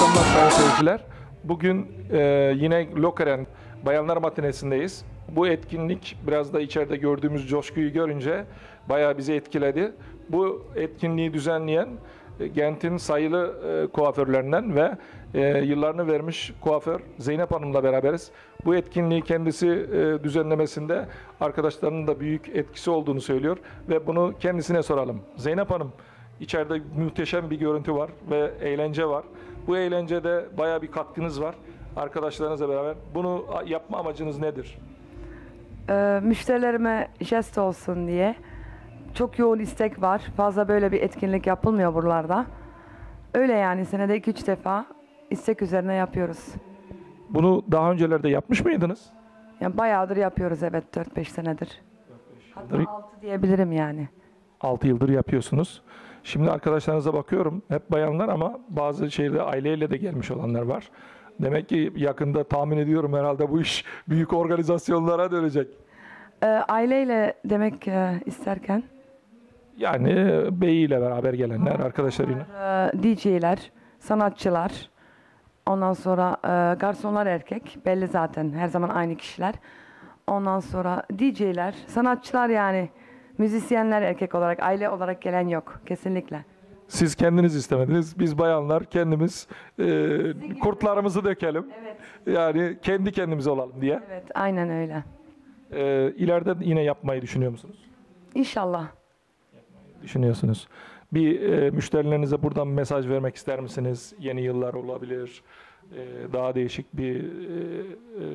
Akşamlar sayın seyirciler. Bugün e, yine Lokeren Bayanlar Matinesindeyiz. Bu etkinlik biraz da içeride gördüğümüz coşkuyu görünce bayağı bizi etkiledi. Bu etkinliği düzenleyen e, Gent'in sayılı e, kuaförlerinden ve e, yıllarını vermiş kuaför Zeynep Hanım'la beraberiz. Bu etkinliği kendisi e, düzenlemesinde arkadaşlarının da büyük etkisi olduğunu söylüyor ve bunu kendisine soralım. Zeynep Hanım, içeride muhteşem bir görüntü var ve eğlence var. Bu eğlencede bayağı bir katkınız var arkadaşlarınızla beraber. Bunu yapma amacınız nedir? Ee, müşterilerime jest olsun diye çok yoğun istek var. Fazla böyle bir etkinlik yapılmıyor buralarda. Öyle yani senede 2-3 defa istek üzerine yapıyoruz. Bunu daha öncelerde yapmış mıydınız? Yani bayağıdır yapıyoruz evet 4-5 senedir. Hatta Tabii. 6 diyebilirim yani. 6 yıldır yapıyorsunuz. Şimdi arkadaşlarınıza bakıyorum. Hep bayanlar ama bazı şehirde aileyle de gelmiş olanlar var. Demek ki yakında tahmin ediyorum herhalde bu iş büyük organizasyonlara dönecek. Ee, aileyle demek e, isterken Yani e, beyiyle beraber gelenler, arkadaşlarıyla. e, DJ'ler, sanatçılar, ondan sonra e, garsonlar erkek belli zaten her zaman aynı kişiler. Ondan sonra DJ'ler, sanatçılar yani müzisyenler erkek olarak, aile olarak gelen yok kesinlikle. Siz kendiniz istemediniz. Biz bayanlar kendimiz e, kurtlarımızı dökelim. Yani kendi kendimize olalım diye. Evet, aynen öyle. E, ileride yine yapmayı düşünüyor musunuz? İnşallah. Düşünüyorsunuz. Bir e, müşterilerinize buradan mesaj vermek ister misiniz? Yeni yıllar olabilir. E, daha değişik bir e,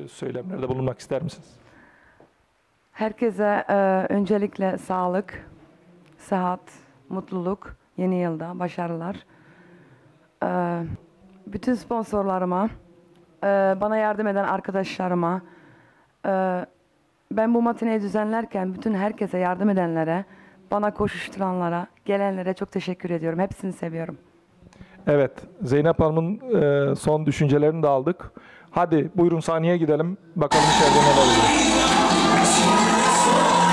e, söylemlerde bulunmak ister misiniz? Herkese e, öncelikle sağlık, sıhhat, mutluluk, yeni yılda başarılar. E, bütün sponsorlarıma, e, bana yardım eden arkadaşlarıma, e, ben bu matineyi düzenlerken bütün herkese yardım edenlere, bana koşuşturanlara, gelenlere çok teşekkür ediyorum. Hepsini seviyorum. Evet, Zeynep Hanım'ın e, son düşüncelerini de aldık. Hadi buyurun sahneye gidelim. Bakalım içeride neler oluyor. Evet,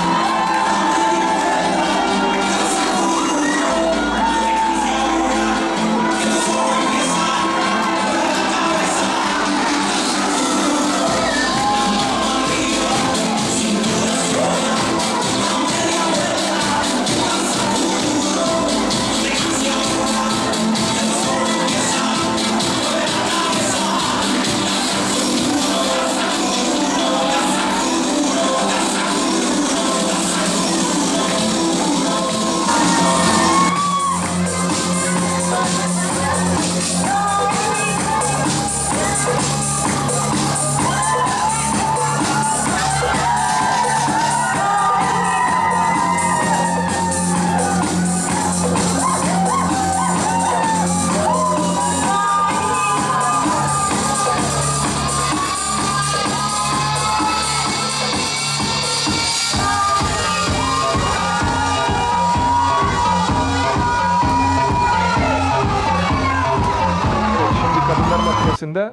Matinesi'nde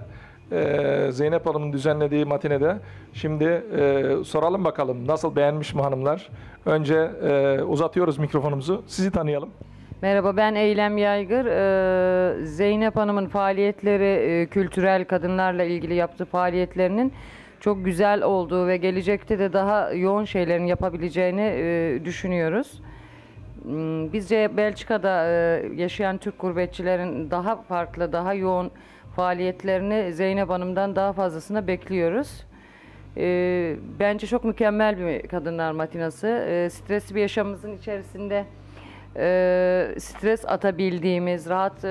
e, Zeynep Hanım'ın düzenlediği matinede şimdi e, soralım bakalım nasıl beğenmiş mi hanımlar? Önce e, uzatıyoruz mikrofonumuzu. Sizi tanıyalım. Merhaba ben Eylem Yaygır. Ee, Zeynep Hanım'ın faaliyetleri, e, kültürel kadınlarla ilgili yaptığı faaliyetlerinin çok güzel olduğu ve gelecekte de daha yoğun şeylerin yapabileceğini e, düşünüyoruz. Hmm, Bizce Belçika'da e, yaşayan Türk gurbetçilerin daha farklı, daha yoğun faaliyetlerini Zeynep Hanım'dan daha fazlasını bekliyoruz. E, bence çok mükemmel bir kadınlar matinası. E, stresli bir yaşamımızın içerisinde e, stres atabildiğimiz, rahat e,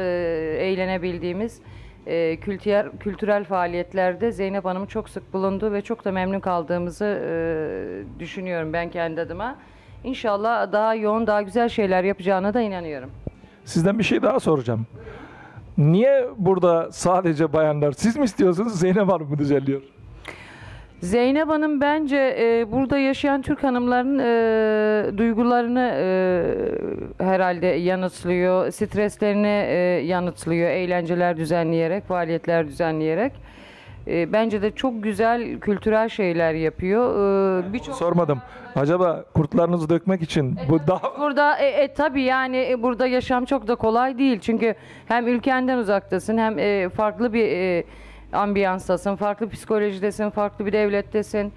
eğlenebildiğimiz e, kültürel, kültürel faaliyetlerde Zeynep Hanım'ın çok sık bulunduğu ve çok da memnun kaldığımızı e, düşünüyorum ben kendi adıma. İnşallah daha yoğun, daha güzel şeyler yapacağına da inanıyorum. Sizden bir şey daha soracağım. Niye burada sadece bayanlar? Siz mi istiyorsunuz Zeynep Hanım mı düzenliyor? Zeynep Hanım bence e, burada yaşayan Türk hanımların e, duygularını e, herhalde yanıtlıyor, streslerini e, yanıtlıyor, eğlenceler düzenleyerek, faaliyetler düzenleyerek. E, bence de çok güzel kültürel şeyler yapıyor. E, Birçok Sormadım. Acaba kurtlarınızı dökmek için bu daha Burada e, e, tabii yani e, burada yaşam çok da kolay değil. Çünkü hem ülkenden uzaktasın hem e, farklı bir e, ambiyanstasın, farklı psikolojidesin, farklı bir devlettesin.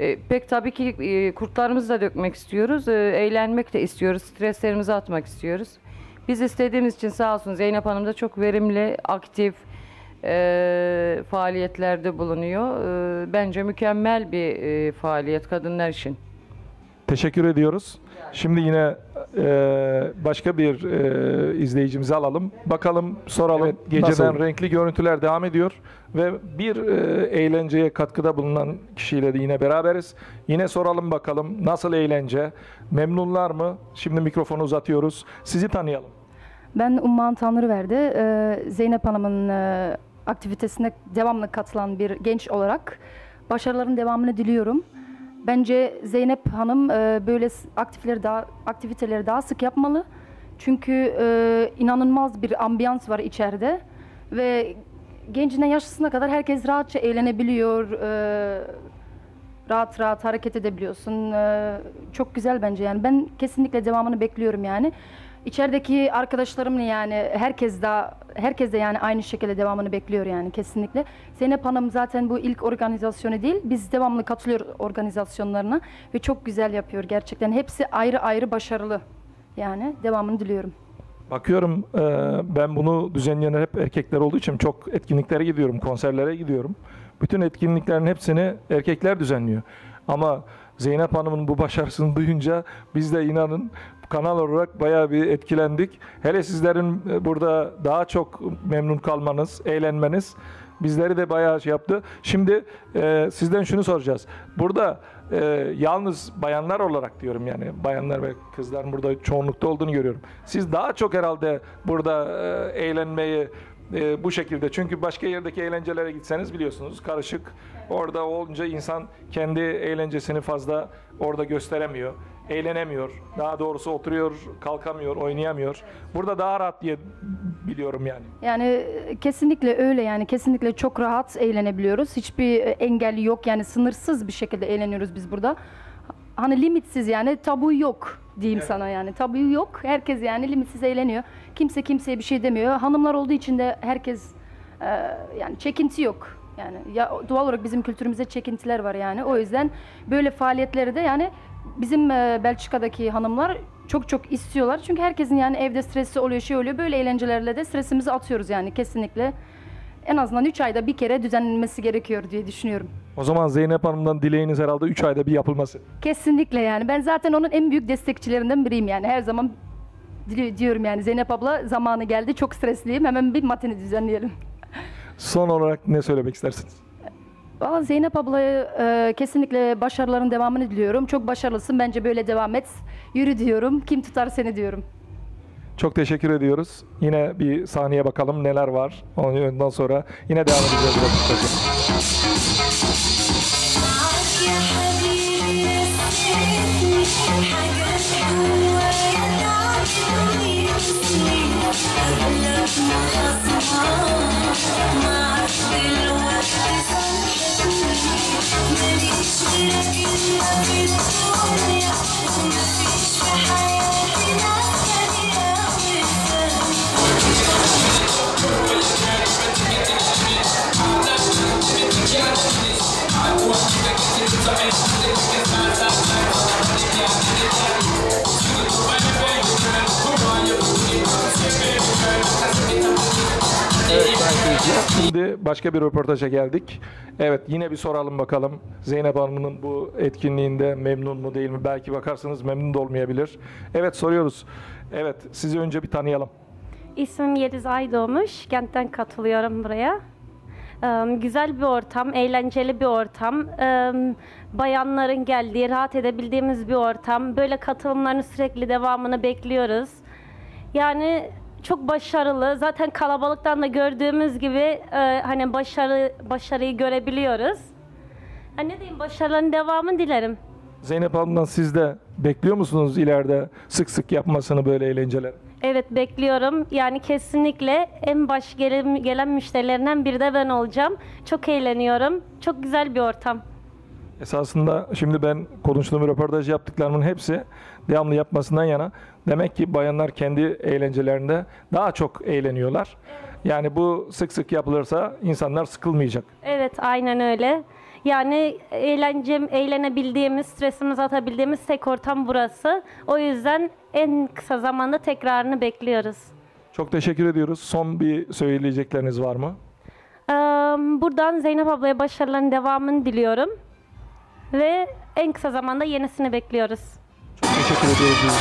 E, pek tabii ki e, kurtlarımızı da dökmek istiyoruz. E, eğlenmek de istiyoruz. Streslerimizi atmak istiyoruz. Biz istediğimiz için sağ olsun Zeynep Hanım da çok verimli, aktif e, faaliyetlerde bulunuyor. E, bence mükemmel bir e, faaliyet kadınlar için. Teşekkür ediyoruz. Şimdi yine e, başka bir e, izleyicimizi alalım. Bakalım soralım. geceden nasıl? renkli görüntüler devam ediyor ve bir e, eğlenceye katkıda bulunan kişiyle de yine beraberiz. Yine soralım bakalım nasıl eğlence? Memnunlar mı? Şimdi mikrofonu uzatıyoruz. Sizi tanıyalım. Ben Umman Tanrıverdi. Ee, Zeynep Hanım'ın e, aktivitesine devamlı katılan bir genç olarak başarıların devamını diliyorum. Bence Zeynep Hanım e, böyle aktifleri daha aktiviteleri daha sık yapmalı. Çünkü e, inanılmaz bir ambiyans var içeride ve gencinden yaşlısına kadar herkes rahatça eğlenebiliyor. e, rahat rahat hareket edebiliyorsun. Ee, çok güzel bence yani. Ben kesinlikle devamını bekliyorum yani. İçerideki arkadaşlarımla yani herkes de herkes de yani aynı şekilde devamını bekliyor yani kesinlikle. Zeynep Hanım zaten bu ilk organizasyonu değil. Biz devamlı katılıyoruz organizasyonlarına ve çok güzel yapıyor gerçekten. Hepsi ayrı ayrı başarılı. Yani devamını diliyorum. Bakıyorum e, ben bunu düzenleyen hep erkekler olduğu için çok etkinliklere gidiyorum, konserlere gidiyorum. Bütün etkinliklerin hepsini erkekler düzenliyor. Ama Zeynep Hanım'ın bu başarısını duyunca biz de inanın kanal olarak bayağı bir etkilendik. Hele sizlerin e, burada daha çok memnun kalmanız, eğlenmeniz bizleri de bayağı şey yaptı. Şimdi e, sizden şunu soracağız. Burada e, yalnız bayanlar olarak diyorum yani bayanlar ve kızların burada çoğunlukta olduğunu görüyorum. Siz daha çok herhalde burada e, eğlenmeyi e, bu şekilde çünkü başka yerdeki eğlencelere gitseniz biliyorsunuz karışık. Orada olunca insan kendi eğlencesini fazla orada gösteremiyor. Eğlenemiyor. Daha doğrusu oturuyor, kalkamıyor, oynayamıyor. Burada daha rahat diye biliyorum yani. Yani kesinlikle öyle yani kesinlikle çok rahat eğlenebiliyoruz. Hiçbir e, engel yok yani sınırsız bir şekilde eğleniyoruz biz burada. Hani limitsiz yani tabu yok diyeyim sana yani tabu yok. Herkes yani limitsiz eğleniyor. Kimse kimseye bir şey demiyor. Hanımlar olduğu için de herkes e, yani çekinti yok. Yani ya doğal olarak bizim kültürümüzde çekintiler var yani. O yüzden böyle faaliyetleri de yani bizim e, Belçika'daki hanımlar çok çok istiyorlar. Çünkü herkesin yani evde stresi oluyor, şey oluyor. Böyle eğlencelerle de stresimizi atıyoruz yani kesinlikle. En azından 3 ayda bir kere düzenlenmesi gerekiyor diye düşünüyorum. O zaman Zeynep Hanım'dan dileğiniz herhalde 3 ayda bir yapılması. Kesinlikle yani. Ben zaten onun en büyük destekçilerinden biriyim yani. Her zaman dili- diyorum yani Zeynep abla zamanı geldi. Çok stresliyim. Hemen bir matini düzenleyelim. Son olarak ne söylemek istersiniz? Valla Zeynep ablaya e, kesinlikle başarıların devamını diliyorum. Çok başarılısın. Bence böyle devam et. Yürü diyorum. Kim tutar seni diyorum. Çok teşekkür ediyoruz. Yine bir sahneye bakalım neler var. Ondan sonra yine devam edeceğiz. معك يا حبيبي نسيتني حاجات Şimdi başka bir röportaja geldik. Evet yine bir soralım bakalım. Zeynep Hanım'ın bu etkinliğinde memnun mu değil mi? Belki bakarsınız memnun da olmayabilir. Evet soruyoruz. Evet sizi önce bir tanıyalım. İsmim Yeliz Aydoğmuş. Kent'ten katılıyorum buraya. Güzel bir ortam, eğlenceli bir ortam. Bayanların geldiği, rahat edebildiğimiz bir ortam. Böyle katılımların sürekli devamını bekliyoruz. Yani çok başarılı. Zaten kalabalıktan da gördüğümüz gibi eee, hani başarı başarıyı görebiliyoruz. Ha, ne diyeyim, başarıların devamını dilerim. Zeynep Hanım'dan siz de bekliyor musunuz ileride sık sık yapmasını böyle eğlenceler? Evet bekliyorum. Yani kesinlikle en baş gelen, gelen müşterilerinden biri de ben olacağım. Çok eğleniyorum. Çok güzel bir ortam. Esasında şimdi ben konuştuğum röportaj yaptıklarımın hepsi devamlı yapmasından yana. Demek ki bayanlar kendi eğlencelerinde daha çok eğleniyorlar. Yani bu sık sık yapılırsa insanlar sıkılmayacak. Evet aynen öyle. Yani eğlencem, eğlenebildiğimiz, stresimizi atabildiğimiz tek ortam burası. O yüzden en kısa zamanda tekrarını bekliyoruz. Çok teşekkür ediyoruz. Son bir söyleyecekleriniz var mı? Buradan Zeynep ablaya başarıların devamını diliyorum. Ve en kısa zamanda yenisini bekliyoruz. Çok teşekkür ediyoruz.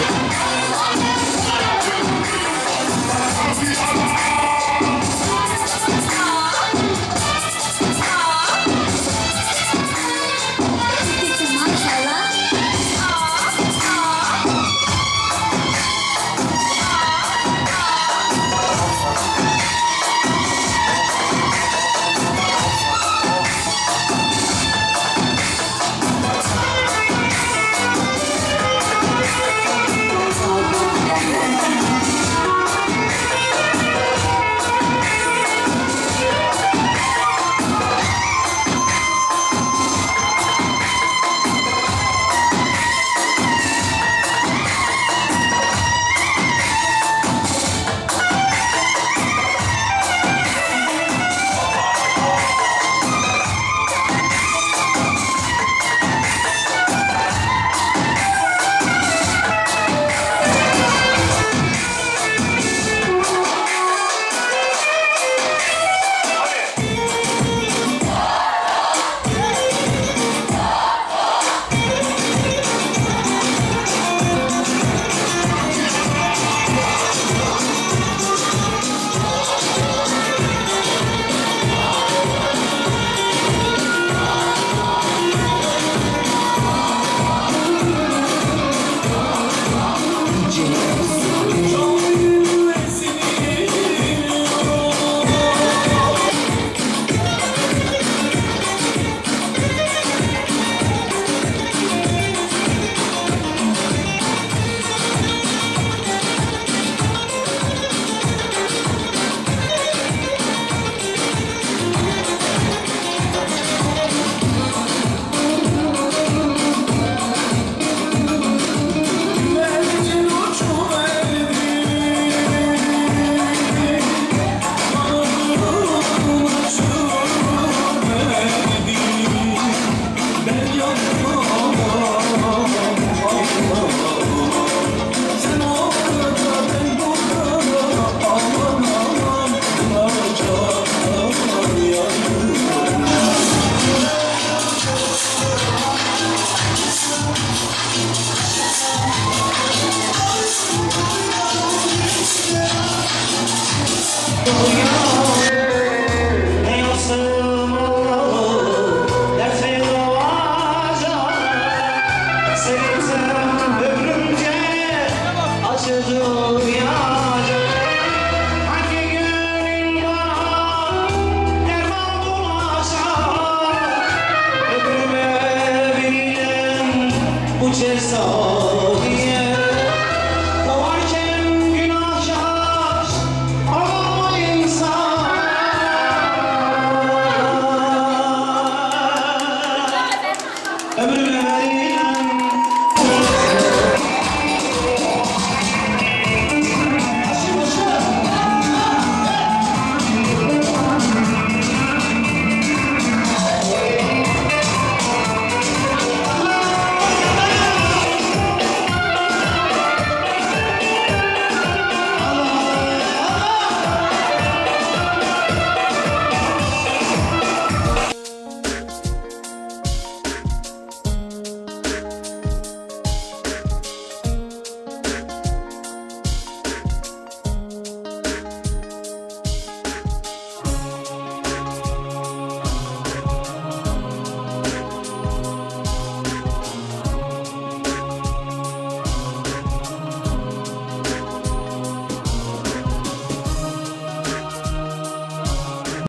Everyone ready?